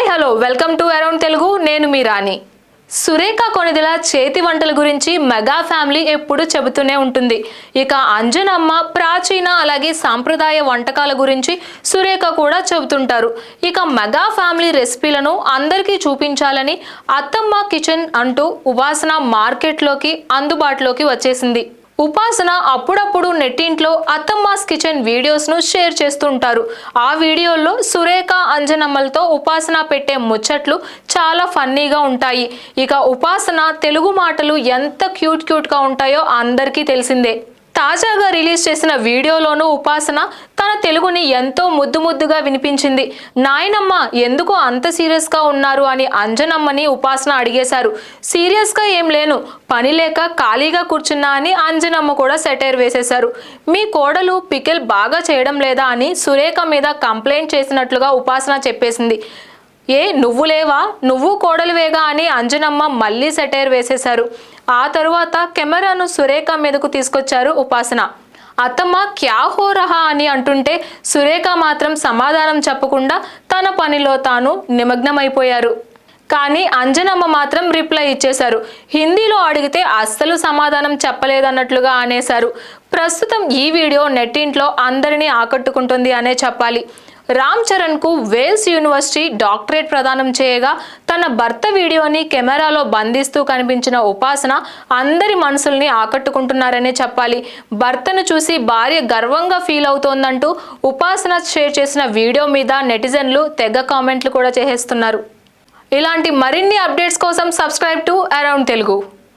Hi hello. Welcome to around Telugu. నేను మీ రాణి. సురేఖ కొనిదెల చేతి వంటల గురించి మెగా ఫ్యామిలీ ఎప్పుడు చెబుతూనే ఉంటుంది. ఇక అంజనమ్మ ప్రాచీన అలాగే సాంప్రదాయ వంటకాల గురించి సురేఖ కూడా చెబుతుంటారు. ఇక మెగా ఫ్యామిలీ రెసిపీలను అందరికీ చూపించాలని అత్తమ్మ కిచెన్ అంటూ ఉపాసన మార్కెట్లోకి అందుబాటులోకి వచ్చేసింది. ఉపాసన అప్పుడప్పుడు నెట్టింట్లో అత్తమ్మాస్ కిచెన్ వీడియోస్ను షేర్ చేస్తుంటారు. ఆ వీడియోల్లో సురేఖ అంజనమ్మలతో ఉపాసన పెట్టే ముచ్చట్లు చాలా ఫన్నీగా ఉంటాయి. ఇక ఉపాసన తెలుగు మాటలు ఎంత క్యూట్ క్యూట్గా ఉంటాయో అందరికీ తెలిసిందే. తాజాగా రిలీజ్ చేసిన వీడియోలోనూ ఉపాసన తన తెలుగుని ఎంతో ముద్దు ముద్దుగా వినిపించింది. నాయనమ్మ ఎందుకు అంత సీరియస్గా ఉన్నారు అని అంజనమ్మని ఉపాసన అడిగేశారు. సీరియస్గా ఏం లేను పని లేక ఖాళీగా కూర్చున్నా అని అంజనమ్మ కూడా సెటైర్ వేసేశారు. మీ కోడలు పికిల్ బాగా చేయడం లేదా అని సురేఖ మీద కంప్లైంట్ చేసినట్లుగా ఉపాసన చెప్పేసింది. ఏ నువ్వు లేవా? నువ్వు కోడలివేగా అని అంజనమ్మ మళ్ళీ సెటైర్ వేసేశారు. ఆ తరువాత కెమెరాను సురేఖ మీదకు తీసుకొచ్చారు ఉపాసన. అత్తమ్మ క్యా హో రహా అని అంటుంటే సురేఖ మాత్రం సమాధానం చెప్పకుండా తన పనిలో తాను నిమగ్నమైపోయారు. కానీ అంజనమ్మ మాత్రం రిప్లై ఇచ్చేశారు. హిందీలో అడిగితే అస్సలు సమాధానం చెప్పలేదన్నట్లుగా అనేశారు. ప్రస్తుతం ఈ వీడియో నెట్టింట్లో అందరినీ ఆకట్టుకుంటుంది అనే చెప్పాలి. రామ్ చరణ్కు వేల్స్ యూనివర్సిటీ డాక్టరేట్ ప్రదానం చేయగా తన భర్త వీడియోని కెమెరాలో బంధిస్తూ కనిపించిన ఉపాసన అందరి మనసుల్ని ఆకట్టుకుంటున్నారనే చెప్పాలి. భర్తను చూసి భార్య గర్వంగా ఫీల్ అవుతోందంటూ ఉపాసన షేర్ చేసిన వీడియో మీద నెటిజన్లు తెగ కామెంట్లు కూడా చేసేస్తున్నారు. ఇలాంటి మరిన్ని అప్డేట్స్ కోసం సబ్స్క్రైబ్ టు అరౌండ్ తెలుగు.